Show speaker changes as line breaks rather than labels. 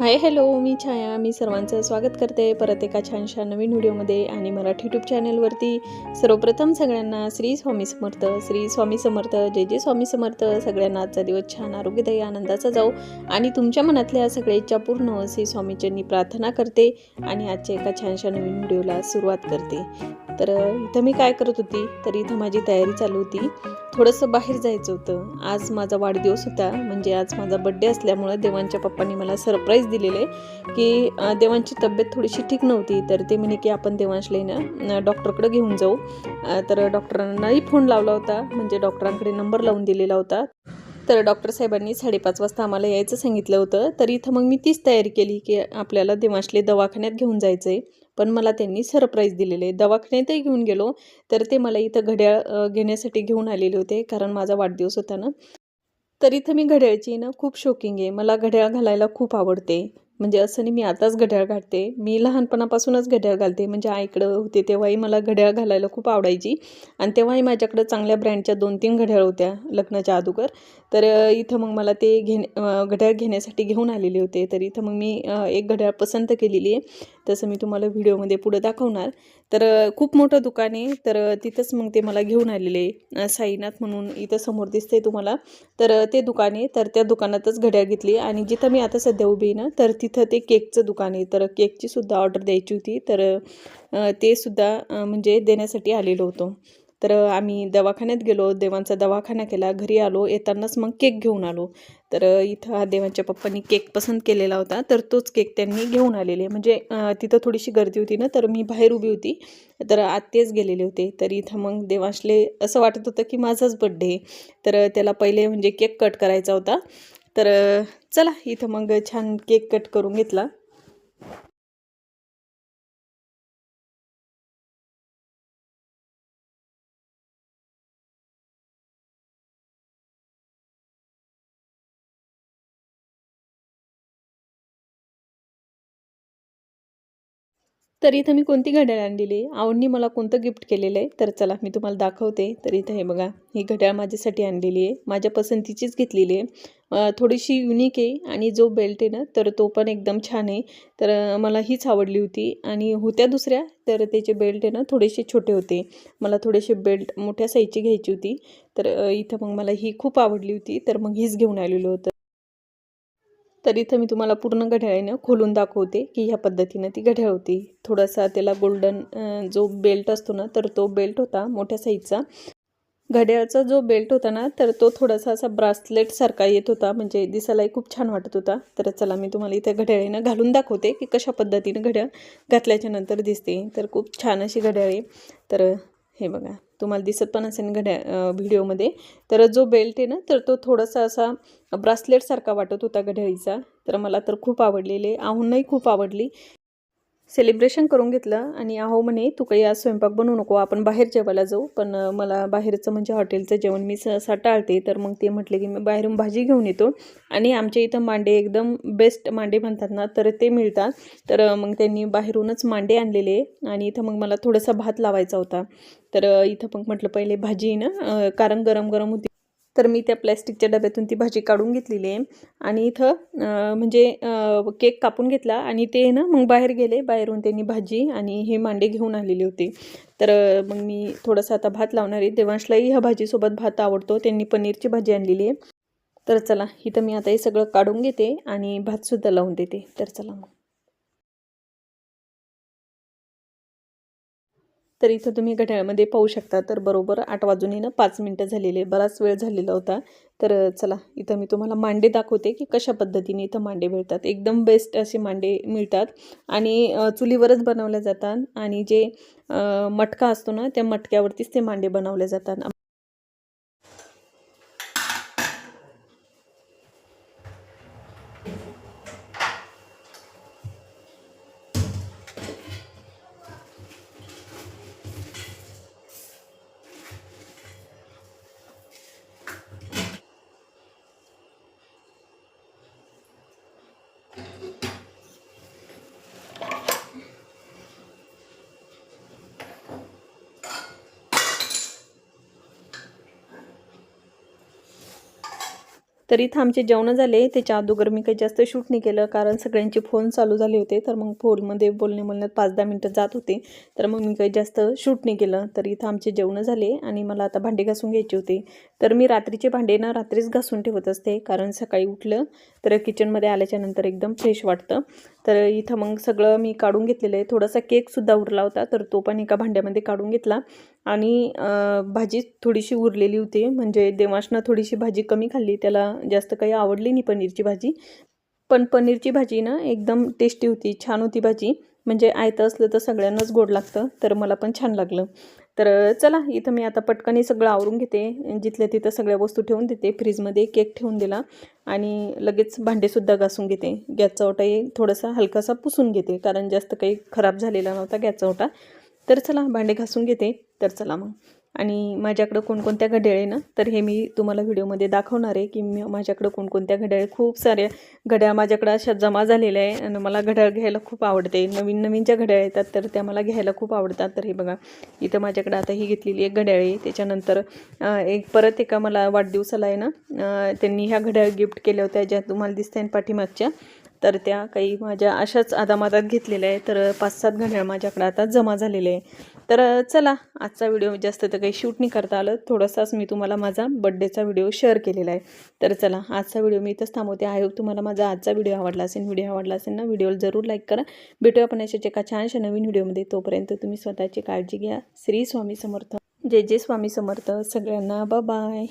Hi hello मी छाया. मी सर्वांचं स्वागत करते. परत एका छानशा नवीन व्हिडिओमध्ये आणि मराठी यूट्यूब चॅनलवरती सर्वप्रथम सगळ्यांना श्री स्वामी समर्थ. श्री स्वामी समर्थ जय जय स्वामी समर्थ. सगळ्यांना आजचा दिवस छान आरोग्यदायी आनंदाचा जाऊ आणि तुमच्या मनातल्या सगळ्या इच्छा पूर्ण श्री स्वामीच्यांनी प्रार्थना करते आणि आजच्या एका छानशा नवीन व्हिडिओला सुरुवात करते. तर इथं मी काय करत होती तर इथं माझी तयारी चालू होती. थोडंसं बाहेर जायचं होतं. आज माझा वाढदिवस होता म्हणजे आज माझा बड्डे असल्यामुळं देवांच्या पप्पांनी मला सरप्राईज दिलेले की देवांची तब्येत थोडीशी ठीक नव्हती तर ते म्हणे की आपण देवांशलाही ना डॉक्टरकडे घेऊन जाऊ. तर डॉक्टरांनाही फोन लावला होता म्हणजे डॉक्टरांकडे नंबर लावून दिलेला होता. तर डॉक्टर साहेबांनी साडेपाच वाजता आम्हाला यायचं सांगितलं होतं तर इथं मग मी तीच तयारी केली की आपल्याला देवांशले दवाखान्यात घेऊन जायचं आहे पण मला त्यांनी सरप्राईज दिलेले. दवाखान्यातही घेऊन गेलो तर ते मला इथं घड्याळ घेण्यासाठी घेऊन आलेले होते कारण माझा वाढदिवस होता ना. तर इथं मी घड्याळची ना खूप शोकिंग आहे. मला घड्याळ घालायला खूप आवडते. म्हणजे असं नाही मी आताच घड्याळ घालते. मी लहानपणापासूनच घड्याळ घालते. म्हणजे आईकडं होते तेव्हाही मला घड्याळ घालायला खूप आवडायची. आणि तेव्हाही माझ्याकडं चांगल्या ब्रँडच्या दोन तीन घड्याळ होत्या लग्नाच्या अगोदर. तर इथं मग मला ते घेणे घड्याळ घेण्यासाठी घेऊन आलेले होते. तर इथं मग मी एक घड्याळ पसंत केलेली आहे. तसं मी तुम्हाला व्हिडिओमध्ये पुढं दाखवणार. तर खूप मोठं दुकान आहे. तर तिथंच मग ते मला घेऊन आलेले साईनाथ म्हणून इथं समोर दिसते तुम्हाला. तर ते दुकान आहे. तर त्या दुकानातच घड्याळ घेतली आणि जिथं मी आता सध्या उभी आहे ना तर तिथं ते केकचं दुकान आहे. तर केकची सुद्धा ऑर्डर द्यायची होती. तर ते सुद्धा म्हणजे देण्यासाठी आलेलो होतो. तर आम्ही दवाखान्यात गेलो देवांचा दवाखाना केला घरी आलो येतानाच मग केक घेऊन आलो. तर इथं हा देवांच्या पप्पांनी केक पसंत केलेला होता तर तोच केक त्यांनी घेऊन आलेले. म्हणजे तिथं थोडीशी गर्दी होती ना तर मी बाहेर उभी होती. तर आत्तेच गेलेले होते. तर इथं मग देवांशले असं वाटत होतं की माझाच बड्डे तर त्याला पहिले म्हणजे केक कट करायचा होता. तर चला इथं मग छान केक कट करून घेतला. तर इथं मी कोणती घड्याळ आणलेली? आहे आवडनी मला कोणतं गिफ्ट केलेलं आहे? तर चला मी तुम्हाला दाखवते. तर इथं हे बघा ही घड्याळ माझ्यासाठी आणलेली आहे. माझ्या पसंतीचीच घेतलेली आहे. थोडीशी युनिक आहे आणि जो बेल्ट आहे ना तर तो पण एकदम छान आहे. तर मला हीच आवडली होती. आणि होत्या दुसऱ्या तर त्याचे बेल्ट आहे ना थोडेसे छोटे होते. मला थोडेसे बेल्ट मोठ्या साईजची घ्यायची होती. तर इथं मग मला ही खूप आवडली होती. तर मग हीच घेऊन आलेलो होतं. तर इथं मी तुम्हाला पूर्ण घड्याळीनं खोलून दाखवते की ह्या पद्धतीनं ती घड्याळ होती. थोडासा त्याला गोल्डन जो बेल्ट असतो ना तर तो बेल्ट होता मोठ्या साईजचा. घड्याळचा जो बेल्ट होता ना तर तो थोडासा असा ब्रासलेटसारखा येत होता म्हणजे दिसायलाही खूप छान वाटत होता. तर चला मी तुम्हाला इथे घड्याळीनं घालून दाखवते की कशा पद्धतीनं घड्याळ घातल्याच्या नंतर दिसते. तर खूप छान अशी घड्याळ आहे. तर हे बघा तुम्हाला दिसत पण असेल घड्या व्हिडिओमध्ये. तर जो बेल्ट आहे ना तर तो थोडासा असा ब्रासलेटसारखा वाटत होता घड्याळीचा. तर मला तर खूप आवडलेले आहूनही खूप आवडली. सेलिब्रेशन करून घेतलं आणि अहो म्हणे तू काही आज स्वयंपाक बनवू नको आपण बाहेर जेवायला जाऊ. पण मला बाहेरचं म्हणजे हॉटेलचं जेवण मी सहसा टाळते. तर मग ते म्हटले की मी बाहेरून भाजी घेऊन येतो. आणि आमच्या इथं मांडे एकदम बेस्ट मांडे म्हणतात ना तर ते मिळतात. तर मग त्यांनी बाहेरूनच मांडे आणलेले आणि इथं मग मला थोडासा भात लावायचा होता. तर इथं मग म्हटलं पहिले भाजी ना कारण गरम गरम होती तर मी त्या प्लॅस्टिकच्या डब्यातून ती भाजी काढून घेतलेली आहे. आणि इथं म्हणजे केक कापून घेतला आणि ते ना मग बाहेर गेले. बाहेरून त्यांनी भाजी आणि हे मांडे घेऊन आलेले होते. तर मग मी थोडासा आता भात लावणार आहे. देवांशलाही ह्या भाजीसोबत भात आवडतो. त्यांनी पनीरची भाजी आणलेली आहे. तर चला इथं मी आता हे सगळं काढून घेते आणि भातसुद्धा लावून देते. तर चला मग. तर इथं तुम्ही घड्याळमध्ये पाहू शकता. तर बरोबर आठ वाजून येणं पाच मिनटं झालेले बराच वेळ झालेला होता. तर चला इथं मी तुम्हाला मांडे दाखवते की कशा पद्धतीने इथं मांडे मिळतात. एकदम बेस्ट असे मांडे मिळतात. आणि चुलीवरच बनवल्या जातात. आणि जे मटका असतो ना त्या मटक्यावरतीच ते मांडे बनवले जातात. तर इथं आमचे जेवणं झाले. त्याच्या अगोदर मी काही जास्त शूट नाही केलं कारण सगळ्यांचे फोन चालू झाले होते. तर मग फोनमध्ये बोलणे बोलण्यात पाच दहा मिनटं जात होते. तर मग मी काही जास्त शूट नाही केलं. तर इथं आमचे जेवणं झाले आणि मला आता भांडे घासून घ्यायचे होते. तर मी रात्रीचे भांडे ना रात्रीच घासून ठेवत असते कारण सकाळी उठलं तर किचनमध्ये आल्याच्यानंतर एकदम फ्रेश वाटतं. तर इथं मग सगळं मी काढून घेतलेलं आहे. थोडासा केकसुद्धा उरला होता तर तो पण एका भांड्यामध्ये काढून घेतला. आणि भाजी थोडीशी उरलेली होती म्हणजे देवाशनं थोडीशी भाजी कमी खाल्ली. त्याला जास्त काही आवडली नाही पनीरची भाजी. पण पनीरची भाजी ना एकदम टेस्टी होती छान होती भाजी. म्हणजे आयतं असलं तर सगळ्यांनाच गोड लागतं तर मला पण छान लागलं. तर चला इथं मी आता पटकन सगळं आवरून घेते. जिथल्या तिथं सगळ्या वस्तू ठेवून देते. फ्रीजमध्ये केक ठेवून दिला. आणि लगेच भांडेसुद्धा घासून घेते. गॅसचा ओटाही थोडासा हलकासा पुसून घेते. कारण जास्त काही खराब झालेला नव्हता गॅसचा ओटा. तर चला भांडे घासून घेते. तर चला मग. आणि माझ्याकडं कोणकोणत्या घड्याळ आहे ना तर हे मी तुम्हाला व्हिडिओमध्ये दाखवणार आहे की मी माझ्याकडं कोणकोणत्या घड्याळ खूप साऱ्या घड्याळ माझ्याकडं अशा जमा झालेल्या आहे आणि मला घड्याळ घ्यायला खूप आवडते. नवीन नवीन ज्या घड्याळ येतात तर त्या मला घ्यायला खूप आवडतात. तर हे बघा इथं माझ्याकडं आता ही घेतलेली एक घड्याळ आहे. त्याच्यानंतर एक परत एका मला वाढदिवसाला आहे ना त्यांनी ह्या घड्याळ गिफ्ट केल्या होत्या ज्या तुम्हाला दिसत्या पाठीमागच्या. तर त्या काही माझ्या अशाच आदामादात घेतलेल्या आहे तर पाच सात घड्याळ माझ्याकडे आता जमा झालेले आहे. तर चला आजचा व्हिडिओ जास्त तर काही शूट नाही करता आलं. थोडासाच मी तुम्हाला माझा बड्डेचा व्हिडिओ शेअर केलेला आहे. तर चला आजचा व्हिडिओ मी इथंच थांबवते. आय होप तुम्हाला माझा आजचा व्हिडिओ आवडला असेल व्हिडिओ आवडला असेल ना व्हिडिओला जरूर लाईक करा. भेटूया आपण अशाच एका छानशा नवीन व्हिडिओमध्ये. तोपर्यंत तुम्ही स्वतःची काळजी घ्या. श्री स्वामी समर्थ. जय जय स्वामी समर्थ. सगळ्यांना बाय